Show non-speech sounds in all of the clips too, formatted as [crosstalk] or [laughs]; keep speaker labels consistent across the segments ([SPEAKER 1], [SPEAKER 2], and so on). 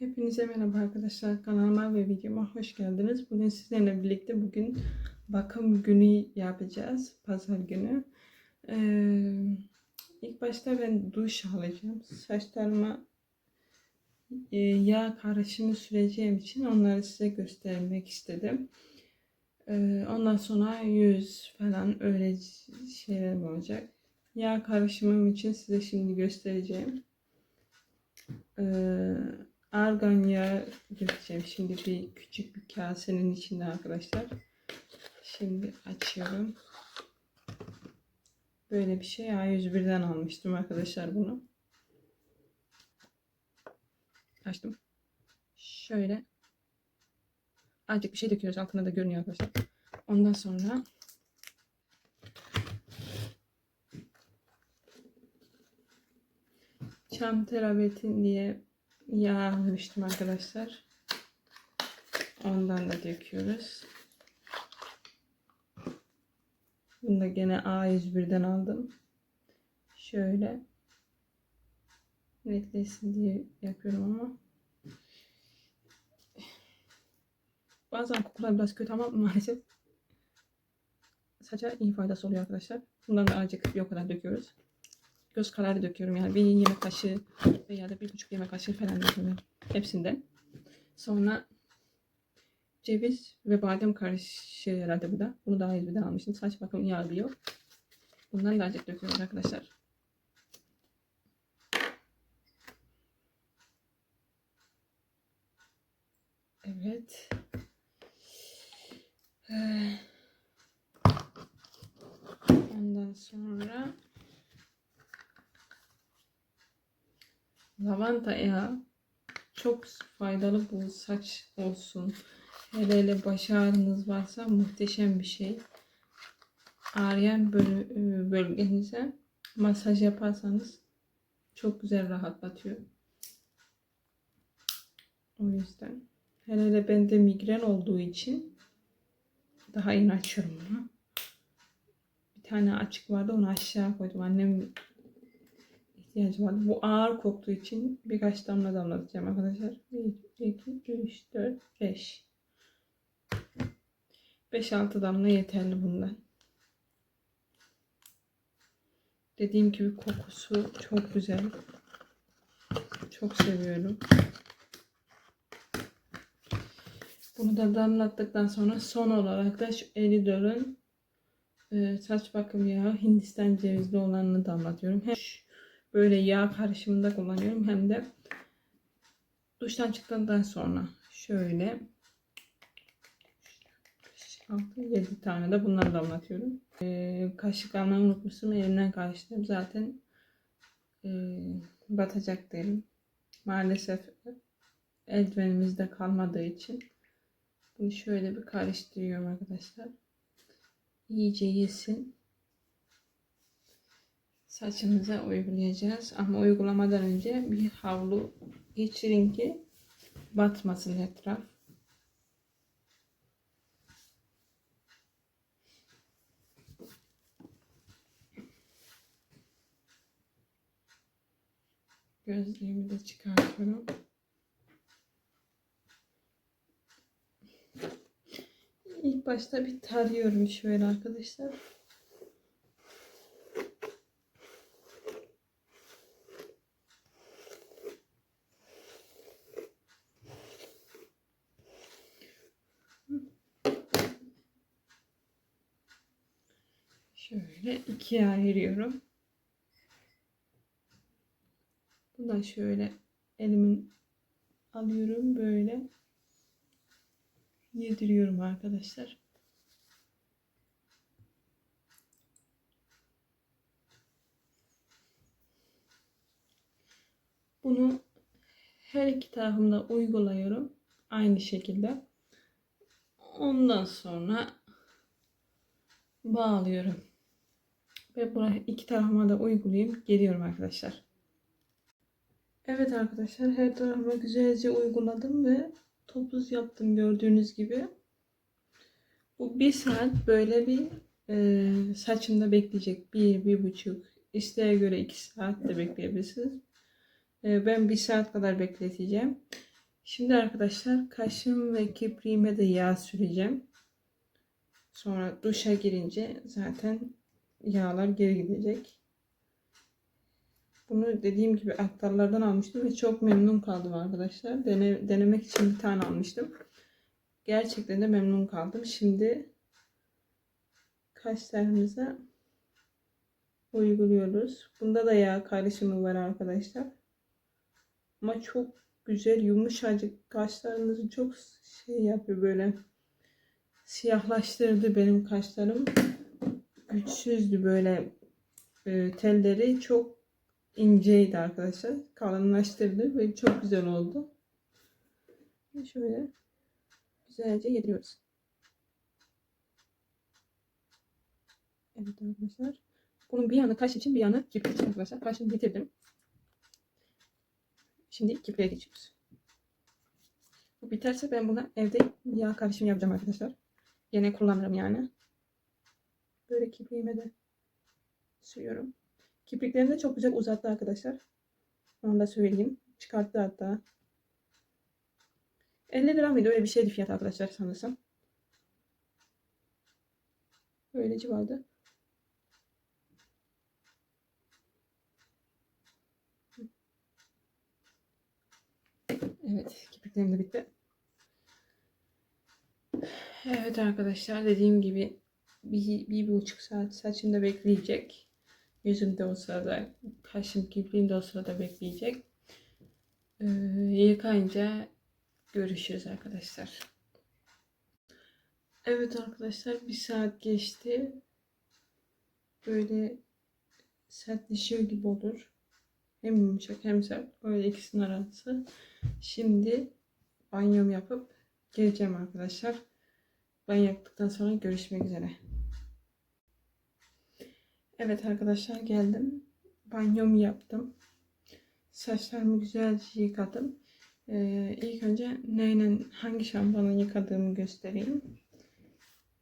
[SPEAKER 1] Hepinize merhaba arkadaşlar. Kanalıma ve videoma hoş geldiniz. Bugün sizlerle birlikte bugün bakım günü yapacağız. Pazar günü. Ee, ilk başta ben duş alacağım. Saçlarıma e, yağ karışımı süreceğim için onları size göstermek istedim. Ee, ondan sonra yüz falan öyle şeyler olacak. Yağ karışımım için size şimdi göstereceğim. Ee, argan yağı dökeceğim. Şimdi bir küçük bir kasenin içinde arkadaşlar. Şimdi açıyorum. Böyle bir şey A101'den almıştım arkadaşlar bunu. Açtım. Şöyle. Azıcık bir şey döküyoruz. Altında da görünüyor arkadaşlar. Ondan sonra çam terabetin diye yağ almıştım arkadaşlar. Ondan da döküyoruz. Bunu da gene A101'den aldım. Şöyle netleşsin diye yapıyorum ama bazen kokular biraz kötü ama maalesef saça iyi faydası oluyor arkadaşlar. Bundan da azıcık bir o kadar döküyoruz göz kararı döküyorum. Yani bir yemek kaşığı veya da bir buçuk yemek kaşığı falan döküyorum. Hepsinden. Sonra ceviz ve badem karışığı herhalde bu da. Bunu daha iyi almıştım. Saç bakım iyi alıyor. Bundan da azıcık döküyoruz arkadaşlar. Evet. Ee, ondan sonra Lavanta yağı çok faydalı bu saç olsun. Hele hele baş ağrınız varsa muhteşem bir şey. Ağrıyan bölü- bölgenize masaj yaparsanız çok güzel rahatlatıyor. O yüzden hele hele bende migren olduğu için daha yeni açıyorum bunu. Bir tane açık vardı onu aşağı koydum. Annem ihtiyacım vardı. Bu ağır koktuğu için birkaç damla damlatacağım arkadaşlar. 1, 2, 3, 4, 5. 5-6 damla yeterli bundan. Dediğim gibi kokusu çok güzel. Çok seviyorum. Bunu da damlattıktan sonra son olarak da şu Elidor'un e, saç bakım yağı Hindistan cevizli olanını damlatıyorum. Hem böyle yağ karışımında kullanıyorum hem de duştan çıktıktan sonra şöyle 6 7 tane de bunları damlatıyorum. Ee, kaşık almayı unutmuşum. Elimden karıştırdım. Zaten e, batacak derim. Maalesef eldivenimizde kalmadığı için bunu şöyle bir karıştırıyorum arkadaşlar. İyice yesin saçımıza uygulayacağız. Ama uygulamadan önce bir havlu geçirin ki batmasın etraf. Gözlüğümü de çıkartıyorum. İlk başta bir tarıyorum şöyle arkadaşlar. Şöyle ikiye ayırıyorum. Bundan şöyle elimin alıyorum böyle yediriyorum arkadaşlar. Bunu her iki tarafımda uyguluyorum. Aynı şekilde. Ondan sonra bağlıyorum. Ve buraya iki tarafıma da uygulayayım. Geliyorum arkadaşlar. Evet arkadaşlar her tarafıma güzelce uyguladım ve topuz yaptım gördüğünüz gibi. Bu bir saat böyle bir e, saçımda bekleyecek. Bir, bir buçuk. İsteğe göre iki saat de bekleyebilirsiniz. E, ben bir saat kadar bekleteceğim. Şimdi arkadaşlar kaşım ve kipriğime de yağ süreceğim. Sonra duşa girince zaten yağlar geri gidecek. Bunu dediğim gibi aktarlardan almıştım ve çok memnun kaldım arkadaşlar. Dene, denemek için bir tane almıştım. Gerçekten de memnun kaldım. Şimdi kaşlarımıza uyguluyoruz. Bunda da yağ karışımı var arkadaşlar. Ama çok güzel yumuşacık kaşlarınızı çok şey yapıyor böyle siyahlaştırdı benim kaşlarım. Güçsüzdü böyle e, telleri çok inceydi arkadaşlar. Kalınlaştırdı ve çok güzel oldu. Şöyle güzelce yediriyoruz. Evet arkadaşlar. Bunun bir yanı kaş için bir yanı kiprik için arkadaşlar. Kaşını getirdim. Şimdi kipriğe geçiyoruz. Bu biterse ben buna evde yağ karışımı yapacağım arkadaşlar. Yine kullanırım yani. Böyle kipriğime de sürüyorum. Kipriklerini de çok güzel uzattı arkadaşlar. Onu da söyleyeyim. Çıkarttı hatta. 50 lira mıydı? Öyle bir şeydi fiyat arkadaşlar sanırsam. Öyle civarda. Evet, kirpiklerim de bitti. Evet arkadaşlar dediğim gibi bir, bir buçuk saat saçımda bekleyecek. Yüzümde o sırada, kaşım kirpiğim de o sırada bekleyecek. Ee, yıkayınca görüşürüz arkadaşlar. Evet arkadaşlar bir saat geçti. Böyle sertleşiyor gibi olur. Hem yumuşak hem sert. Öyle ikisinin arası. Şimdi banyomu yapıp geleceğim arkadaşlar. Banyo yaptıktan sonra görüşmek üzere. Evet arkadaşlar geldim. Banyomu yaptım. Saçlarımı güzelce yıkadım. Ee, ilk önce neyle hangi şampuanla yıkadığımı göstereyim.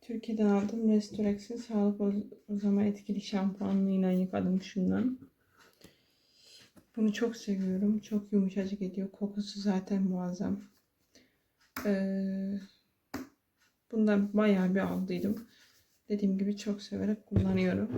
[SPEAKER 1] Türkiye'den aldım Restorex'in sağlık uzama etkili şampuanıyla yıkadım şundan. Bunu çok seviyorum. Çok yumuşacık ediyor. Kokusu zaten muazzam. Ee, bundan bayağı bir aldıydım. Dediğim gibi çok severek kullanıyorum.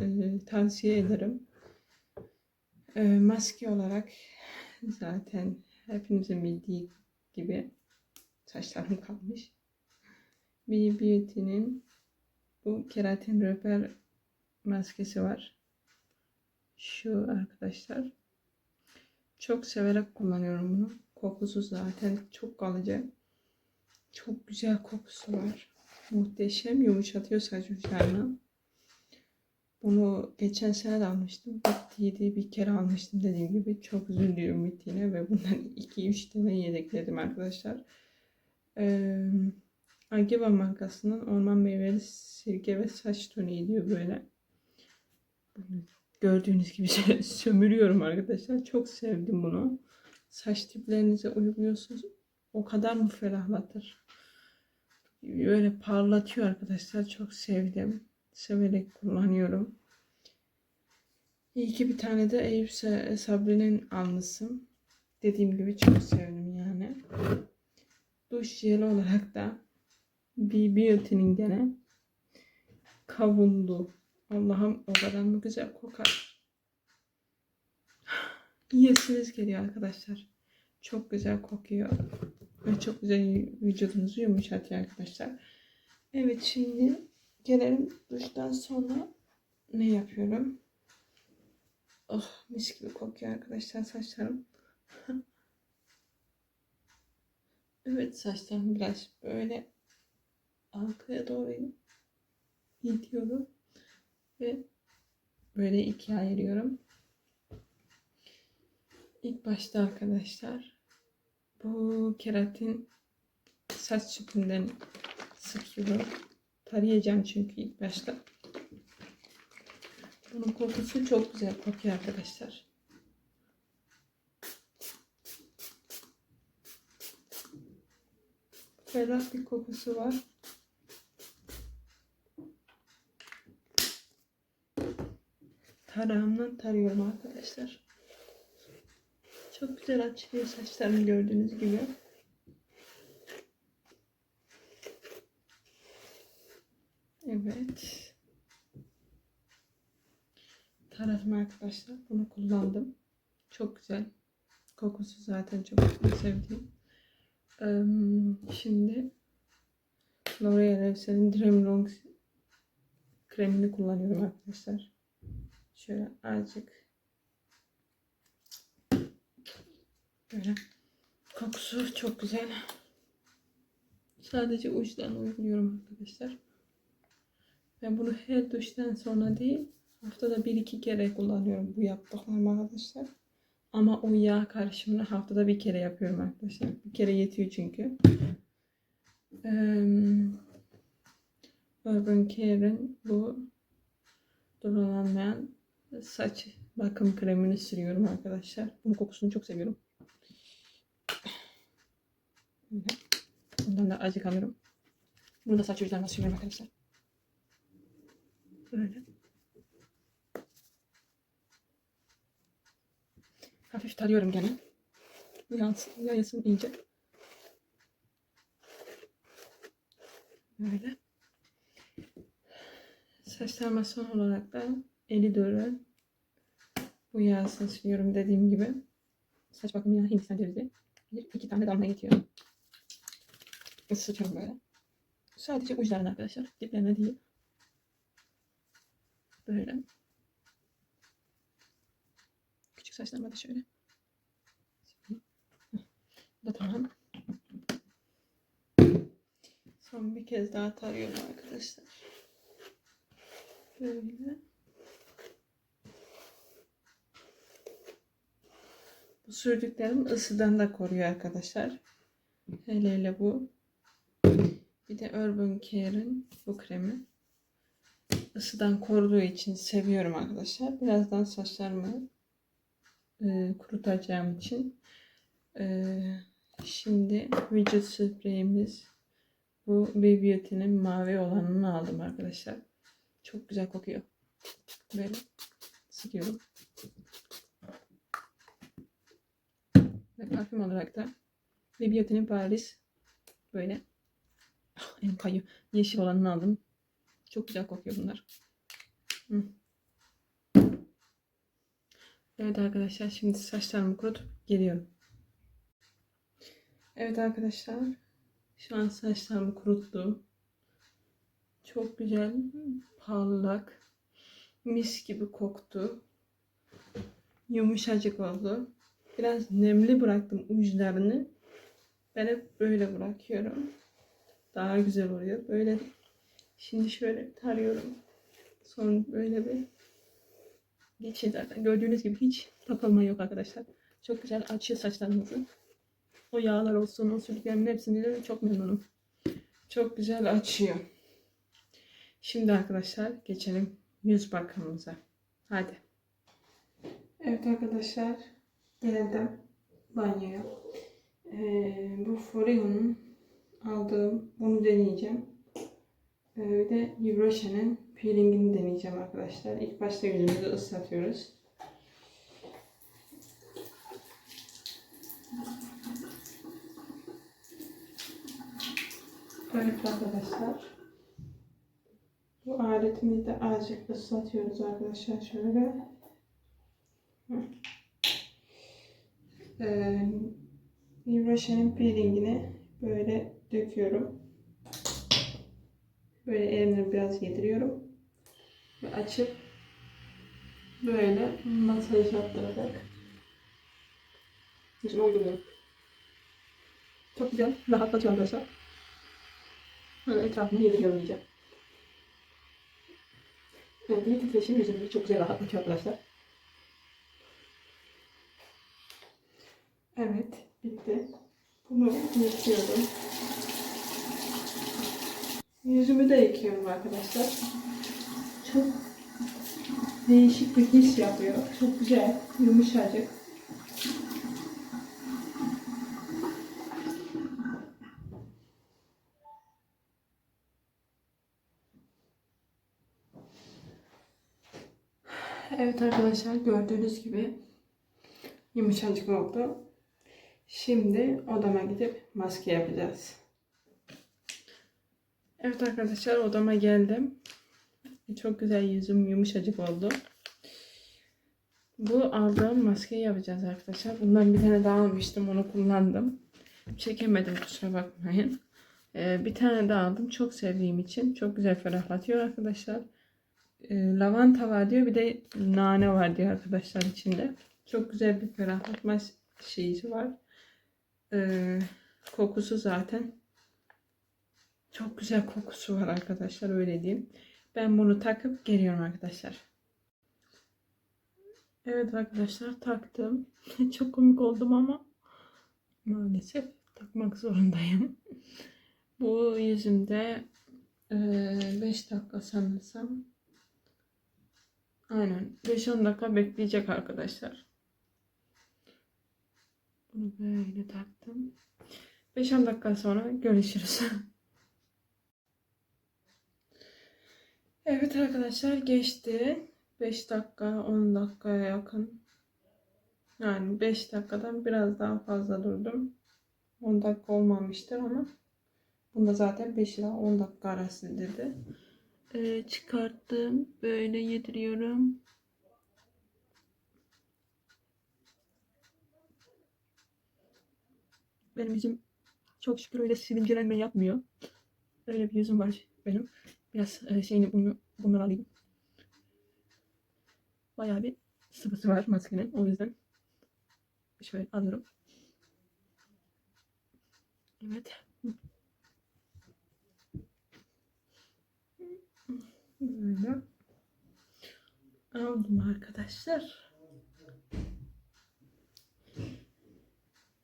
[SPEAKER 1] Ee, tavsiye ederim. Ee, maske olarak zaten hepimizin bildiği gibi saçlarım kalmış. Bir Beauty'nin bu keratin röper maskesi var. Şu arkadaşlar. Çok severek kullanıyorum bunu. Kokusu zaten çok kalıcı. Çok güzel kokusu var. Muhteşem yumuşatıyor saç uçlarını. Bunu geçen sene de almıştım. Bittiydi. Bir kere almıştım dediğim gibi. Çok üzülüyorum bittiğine ve bundan [laughs] 2-3 tane yedekledim arkadaşlar. Ee, Ageva markasının orman meyveli sirke ve saç toniği diyor böyle. Gördüğünüz gibi [laughs] sömürüyorum arkadaşlar. Çok sevdim bunu. Saç tiplerinize uyguluyorsunuz. O kadar mı ferahlatır? Böyle parlatıyor arkadaşlar. Çok sevdim. Severek kullanıyorum. İyi ki bir tane de Eyüp Sabri'nin almışım. Dediğim gibi çok sevdim yani. Duş jeli olarak da bir Beauty'nin gene kavunlu Allah'ım o kadar mı güzel kokar. [gasps] Yiyesiniz geliyor arkadaşlar. Çok güzel kokuyor. Ve çok güzel vücudunuzu yumuşatıyor arkadaşlar. Evet şimdi gelelim duştan sonra ne yapıyorum? Oh mis gibi kokuyor arkadaşlar saçlarım. [laughs] evet saçlarım biraz böyle arkaya doğru gidiyorum ve böyle ikiye ayırıyorum. İlk başta arkadaşlar bu keratin saç çipinden sıkıyorum. Tarayacağım çünkü ilk başta. Bunun kokusu çok güzel kokuyor arkadaşlar. Ferah bir kokusu var. Tarağımdan tarıyorum arkadaşlar. Çok güzel açıyor saçlarını gördüğünüz gibi. Evet. Taradım arkadaşlar. Bunu kullandım. Çok güzel. Kokusu zaten çok sevdiğim. Şimdi L'Oreal Evsel'in Dream Long kremini kullanıyorum arkadaşlar. Şöyle azıcık böyle kokusu çok güzel. Sadece uçlarını uyguluyorum arkadaşlar. Ben bunu her duştan sonra değil haftada bir iki kere kullanıyorum bu yaptıklarımı arkadaşlar. Ama o yağ karışımını haftada bir kere yapıyorum arkadaşlar. Bir kere yetiyor çünkü. Urban Care'in bu durulanmayan saç bakım kremini sürüyorum arkadaşlar. Bunun kokusunu çok seviyorum. Bundan da azıcık alıyorum. Bunu da saç uçlarına sürüyorum arkadaşlar. Böyle. Hafif tarıyorum gene. Yansın, yayılsın iyice. Böyle. Saçlarıma son olarak da eli doğru bu yağı sürüyorum dediğim gibi. Saç bakımı yağı Hindistan cevizi. Bir, iki tane damla yetiyor. Isıtıyorum böyle. Sadece uçlarına arkadaşlar. Diplerine değil. Böyle. Küçük saçlarıma da şöyle. Bu da tamam. Son bir kez daha tarıyorum arkadaşlar. Böyle. Bu sürdüklerim ısıdan da koruyor arkadaşlar. Hele hele bu. Bir de Urban Care'in bu kremi. Isıdan koruduğu için seviyorum arkadaşlar. Birazdan saçlarımı e, kurutacağım için. E, şimdi vücut spreyimiz bu Baby Beauty'nin mavi olanını aldım arkadaşlar. Çok güzel kokuyor. Böyle sıkıyorum. Ve parfüm olarak da Baby Beauty'nin Paris böyle [laughs] en kayı yeşil olanını aldım. Çok güzel kokuyor bunlar. Evet arkadaşlar şimdi saçlarımı kurutup geliyorum. Evet arkadaşlar şu an saçlarımı kuruttum. Çok güzel, parlak, mis gibi koktu. Yumuşacık oldu. Biraz nemli bıraktım uçlarını. Ben hep böyle bırakıyorum. Daha güzel oluyor. Böyle şimdi şöyle tarıyorum. Sonra böyle bir geçiyor zaten. Gördüğünüz gibi hiç takılma yok arkadaşlar. Çok güzel açıyor saçlarımızı. O yağlar olsun, o sürüklerimin hepsini de çok memnunum. Çok güzel açıyor. Şimdi arkadaşlar geçelim yüz bakımımıza. Hadi. Evet arkadaşlar geldim banyoya. Ee, bu Forio'nun aldığım bunu deneyeceğim. Ee, bir de Yvroshen'in peelingini deneyeceğim arkadaşlar. İlk başta yüzümüzü ıslatıyoruz. Evet arkadaşlar. Bu aletimizi de azıcık ıslatıyoruz arkadaşlar şöyle. Ee, Yvroshen'in peelingini böyle döküyorum. Böyle elimle biraz yediriyorum. Ve açıp böyle masaj yaptırarak yüzüme uyguluyorum. Çok güzel, rahatlatıyor arkadaşlar. Böyle etrafını yediriyorum iyice. Evet, bir titreşim yüzümü çok güzel rahatlatıyor arkadaşlar. Evet, bitti. Bunu yıkıyorum. Yüzümü de yıkıyorum arkadaşlar. Çok değişik bir his yapıyor. Çok güzel, yumuşacık. Evet arkadaşlar gördüğünüz gibi Yumuşacık oldu. Şimdi odama gidip maske yapacağız. Evet arkadaşlar odama geldim. Çok güzel yüzüm yumuşacık oldu. Bu aldığım maskeyi yapacağız arkadaşlar. Bundan bir tane daha almıştım. Onu kullandım. Çekemedim kusura bakmayın. Ee, bir tane daha aldım. Çok sevdiğim için. Çok güzel ferahlatıyor arkadaşlar. Ee, lavanta var diyor. Bir de nane var diyor arkadaşlar içinde. Çok güzel bir ferahlatma şeyi var. Ee, kokusu zaten. Çok güzel kokusu var arkadaşlar öyle diyeyim. Ben bunu takıp geliyorum arkadaşlar. Evet arkadaşlar taktım. [laughs] Çok komik oldum ama maalesef takmak zorundayım. [laughs] Bu yüzümde 5 dakika sanırsam aynen 5-10 dakika bekleyecek arkadaşlar. Bunu böyle taktım. 5-10 dakika sonra görüşürüz. [laughs] evet arkadaşlar geçti. 5 dakika 10 dakikaya yakın. Yani 5 dakikadan biraz daha fazla durdum. 10 dakika olmamıştır ama bunda zaten 5 ila 10 dakika arası dedi. Ee, çıkarttım. Böyle yediriyorum. Benim yüzüm çok şükür öyle sivilcelenme yapmıyor. Öyle bir yüzüm var benim. Biraz e, şeyini bunu, bundan alayım. Bayağı bir sıvısı var maskenin. O yüzden şöyle alıyorum. Evet. Böyle. Aldım arkadaşlar.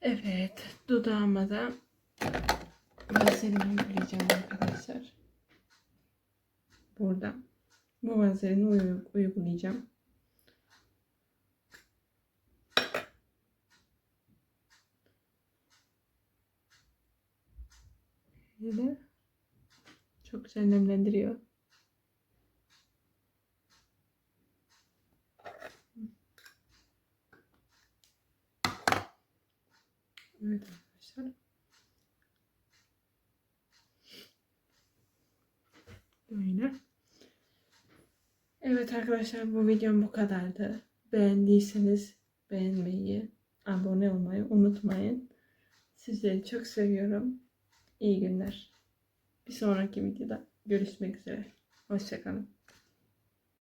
[SPEAKER 1] Evet. Dudağıma da vazelini uygulayacağım arkadaşlar. Burada. Bu vazelini uy- uygulayacağım. Böyle. Çok güzel nemlendiriyor. Evet arkadaşlar. Böyle. Arkadaşlar bu videom bu kadardı. Beğendiyseniz beğenmeyi, abone olmayı unutmayın. Sizleri çok seviyorum. İyi günler. Bir sonraki videoda görüşmek üzere. Hoşçakalın.